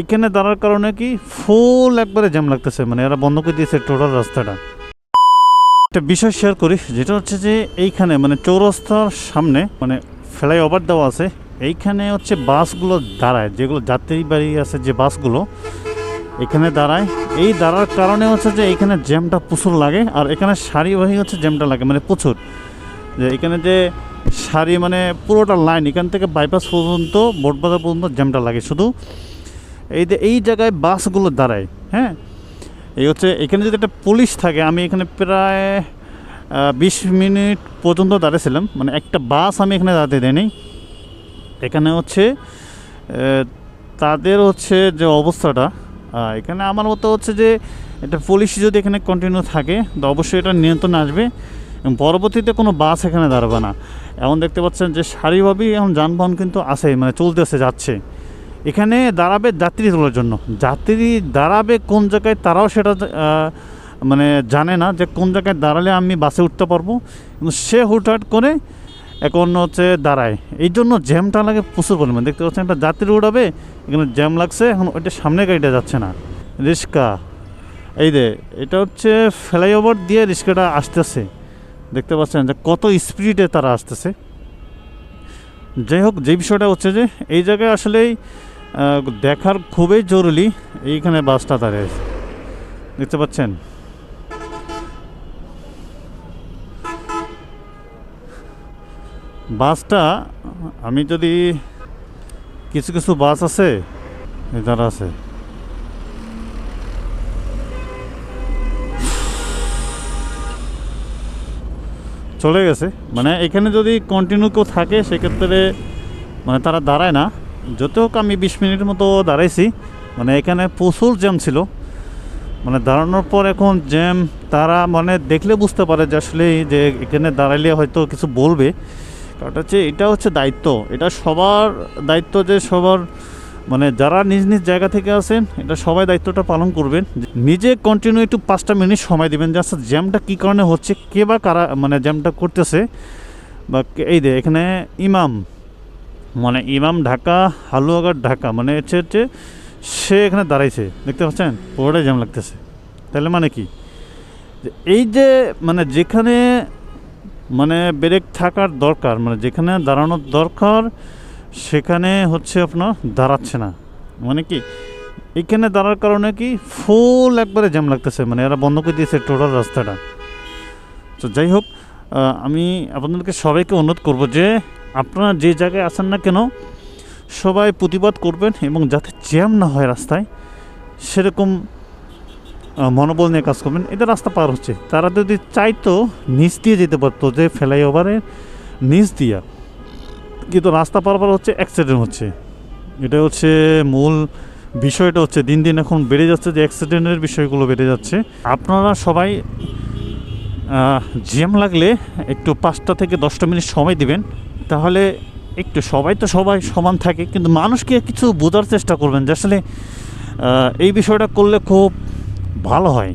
এইখানে দাঁড়ার কারণে কি ফুল একবারে জ্যাম লাগতেছে মানে এরা বন্ধ করে দিয়েছে টোটাল রাস্তাটা। একটা বিষয় শেয়ার করি, যেটা হচ্ছে যে এইখানে মানে চৌরাস্তার সামনে মানে ফ্লাই ওভার দেওয়া আছে, এইখানে হচ্ছে বাসগুলো দাঁড়ায়, যেগুলো যাত্রী বাড়ি আছে যে বাসগুলো, এখানে দাঁড়ায়। এই দাঁড়ার কারণে হচ্ছে যে এখানে জ্যামটা প্রচুর লাগে, আর এখানে সারিবাহী হচ্ছে জ্যামটা লাগে মানে প্রচুর। যে এখানে যে সারি মানে পুরোটা লাইন এখান থেকে বাইপাস পর্যন্ত, বোটবাজার পর্যন্ত জ্যামটা লাগে, শুধু এই যে এই জায়গায় বাসগুলো দাঁড়ায় হ্যাঁ? এই হচ্ছে এখানে যদি একটা পুলিশ থাকে, আমি এখানে প্রায় বিশ মিনিট পর্যন্ত দাঁড়িয়েছিলাম মানে একটা বাস আমি এখানে দাঁড়াতে দেয়নি এখানে হচ্ছে তাদের হচ্ছে যে অবস্থাটা এখানে আমার মতো হচ্ছে যে একটা পুলিশ যদি এখানে কন্টিনিউ থাকে, তো অবশ্যই এটা নিয়ন্ত্রণ আসবে এবং পরবর্তীতে কোনো বাস এখানে দাঁড়াবে না। এমন দেখতে পাচ্ছেন যে সারিভাবেই এখন যানবাহন কিন্তু আছে মানে চলতেছে, যাচ্ছে। এখানে দাঁড়াবে যাত্রী তোলার জন্য। যাত্রী দাঁড়াবে কোন জায়গায় তারাও সেটা মানে জানে না যে কোন জায়গায় দাঁড়ালে আমি বাসে উঠতে পারব। কিন্তু সে হুটহাট করে এখন হচ্ছে দাঁড়ায়। এই জন্য জ্যামটা লাগে প্রচুর পরিমাণ, দেখতে পাচ্ছেন একটা যাত্রী উঠাবে এখানে জ্যাম লাগছে, এখন ওইটা সামনে গাড়িটা যাচ্ছে না। রিক্সা এই যে, এটা হচ্ছে ফ্লাইওভার দিয়ে রিক্সাটা আসতেছে। দেখতে পাচ্ছেন যে কত স্পিডে তারা আসতেছে। যাই হোক, যে বিষয়টা হচ্ছে যে, এই জায়গায় আসলেই দেখার খুবই জরুরি এইখানে বাসটা দাঁড়িয়ে আছে। দেখতে পাচ্ছেন? বাসটা আমি যদি কিছু কিছু বাস আছে এদার আছে। চলে গেছে। মানে এখানে যদি কন্টিনিউ কেউ থাকে, সেক্ষেত্রে মানে তারা দাঁড়ায় না। যত হোক আমি বিশ মিনিটের মতো দাঁড়াইছি মানে এখানে প্রচুর জ্যাম ছিল। মানে দাঁড়ানোর পর এখন জ্যাম, তারা মানে দেখলে বুঝতে পারে যে আসলে যে এখানে দাঁড়াইলে হয়তো কিছু বলবে। কারণ হচ্ছে এটা হচ্ছে দায়িত্ব। এটা সবার দায়িত্ব যে সবার মানে যারা নিজ নিজ জায়গা থেকে আসেন এটা সবাই দায়িত্বটা পালন করবেন। নিজে কন্টিনিউ একটু পাঁচটা মিনিট সময় দিবেন যে আচ্ছা জ্যামটা কী কারণে হচ্ছে, কে বা কারা মানে জ্যামটা করতেছে? বা এই দে এখানে ইমাম মানে ইমাম ঢাকা, হালুয়াঘাট, ঢাকা মানে হচ্ছে হচ্ছে সে এখানে দাঁড়াইছে, দেখতে পাচ্ছেন? পুরোটাই জ্যাম লাগতেছে। তাহলে মানে কি? এই যে মানে যেখানে মানে ব্রেক থাকার দরকার মানে যেখানে দাঁড়ানোর দরকার, সেখানে হচ্ছে আপনার দাঁড়াচ্ছে না। মানে কি? এখানে দাঁড়ার কারণে কি? ফুল একবারে জ্যাম লাগতেছে মানে এরা বন্ধ করে দিয়েছে টোটাল রাস্তাটা। তো যাই হোক আমি আপনাদেরকে সবাইকে অনুরোধ করব যে আপনারা যে জায়গায় আসেন না কেন, সবাই প্রতিবাদ করবেন এবং যাতে জ্যাম না হয় রাস্তায়, সেরকম মনোবল নিয়ে কাজ করবেন। এটা রাস্তা পার হচ্ছে। তারা যদি চাইতো নিচ দিয়ে যেতে পারতো, যে ফ্লাইওভারের নিচ দিয়া। কিন্তু রাস্তা পারাপার হচ্ছে অ্যাক্সিডেন্ট হচ্ছে। এটা হচ্ছে মূল বিষয়টা হচ্ছে, দিন দিন এখন বেড়ে যাচ্ছে যে অ্যাক্সিডেন্টের বিষয়গুলো বেড়ে যাচ্ছে। আপনারা সবাই জ্যাম লাগলে একটু পাঁচটা থেকে দশটা মিনিট সময় দিবেন। তাহলে একটু সবাই তো সবাই সমান থাকে, কিন্তু মানুষকে কিছু বোঝার চেষ্টা করবেন যে আসলে এই বিষয়টা করলে খুব ভালো হয়।